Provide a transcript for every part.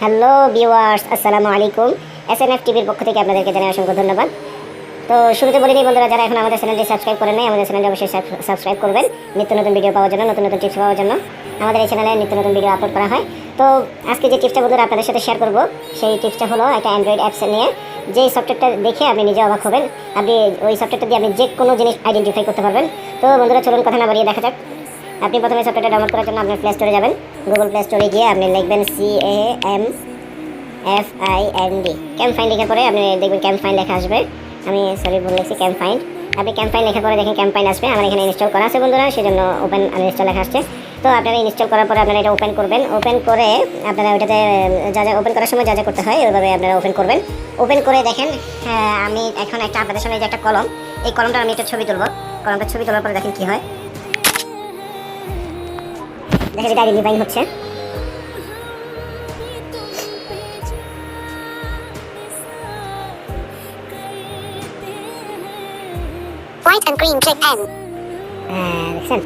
Hello viewers, আসসালামু আলাইকুম। S N F টিভির পক্ষ থেকে আপনাদেরকে জানাই অসংখ্য ধন্যবাদ। তো শুরুতে বলিনি বন্ধুরা, যারা এখন আমাদের চ্যানেলটি সাবস্ক্রাইব করেন নাই, আমাদের চ্যানেলটি অবশ্যই সাবস্ক্রাইব করবেন। নিত্য নতুন ভিডিও পাওয়ার জন্য, নতুন নতুন টিপস পাওয়ার জন্য আমাদের এই চ্যানেলে নিত্য নতুন ভিডিও আপলোড করা হয়। তো আজকে যে টিপসটা বন্ধুরা আপনাদের সাথে শেয়ার করব, সেই টিপসটা হলো একটা অ্যান্ড্রয়েড অ্যাপস নিয়ে যে সফটওয়্যারটা দেখে আপনি নিজে অবাক হবেন। আপনি ওই সফটওয়্যারটা দিয়ে আপনি যে কোনো জিনিস আইডেন্টিফাই করতে পারবেন। তো বন্ধুরা, চলুন কথা না বাড়িয়ে দেখা যাক। আপনি প্রথমে সফটওয়্যারটা ডাউনলোড করার জন্য আপনার প্লে স্টোরে যাবেন। গুগল প্লে স্টোরে গিয়ে আপনি লিখবেন C A M F I N D CamFind লেখার পরে আপনি দেখবেন ক্যাম্প ফাইন লেখা আসবে। আমি সরি বলে লিখছি ক্যাম্প ফাইন আপনি ক্যাম্প ফাইন লেখার পরে দেখেন ক্যাম্প ফাইন আসবে। আমার এখানে ইনস্টল করা আছে বন্ধুরা সেজন্য ওপেন ইনস্টল লেখা আসছে। তো আপনারা ইনস্টল করার পরে আপনারা এটা ওপেন করবেন। ওপেন করে আপনারা ওইটাতে যা যা ওপেন করার সময় যা যা করতে হয় ওইভাবে আপনারা ওপেন করবেন। ওপেন করে দেখেন হ্যাঁ, আমি এখন একটা আপনাদের সামনে যে একটা কলম এই কলমটার আমি একটা ছবি তুলবো। কলমটার ছবি তোলার পরে দেখেন কি হয়। এটা হচ্ছে। Green click N. হ্যাঁ, দেখছেন?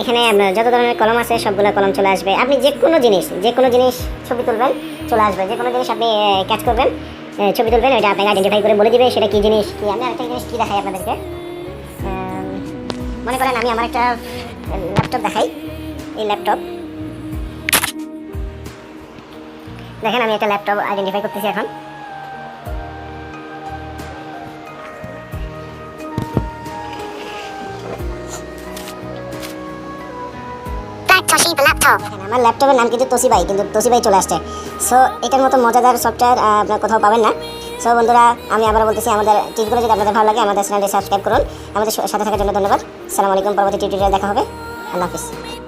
এখানে যত ধরনের কলম আছে সবগুলো কলম চলে আসবে। আপনি যে কোনো জিনিস যে কোনো জিনিস ছবি তুলবেন চলে আসবে। যে কোনো জিনিস আপনি ক্যাচ করবেন ছবি তুলবেন ওইটা আপনাকে আইডেন্টিফাই করে বলে দিবে সেটা কি জিনিস কি। আমি আরেকটা জিনিস কি দেখাই আপনাদেরকে? মনে করেন আমি আমার একটা ল্যাপটপ দেখাই। এই ল্যাপটপ দেখেন, আমি একটা ল্যাপটপ আইডেন্টিফাই করতেছি এখন। আমার ল্যাপটপের নাম কিন্তু তোসিবাই কিন্তু তোসিবাই চলে আসছে। সো এটার মতো মজাদার সফটওয়্যার আপনার কোথাও পাবেন না। সো বন্ধুরা, আমি আবার বলতেছি, আমাদের টিপসগুলো যদি আপনাদের ভালো লাগে, আমাদের চ্যানেলটি সাবস্ক্রাইব করুন। আমাদের সাথে থাকার জন্য ধন্যবাদ। সালাম আলাইকুম, পরবর্তী টিউটোরিয়াল দেখা হবে। আল্লাহ হাফিজ।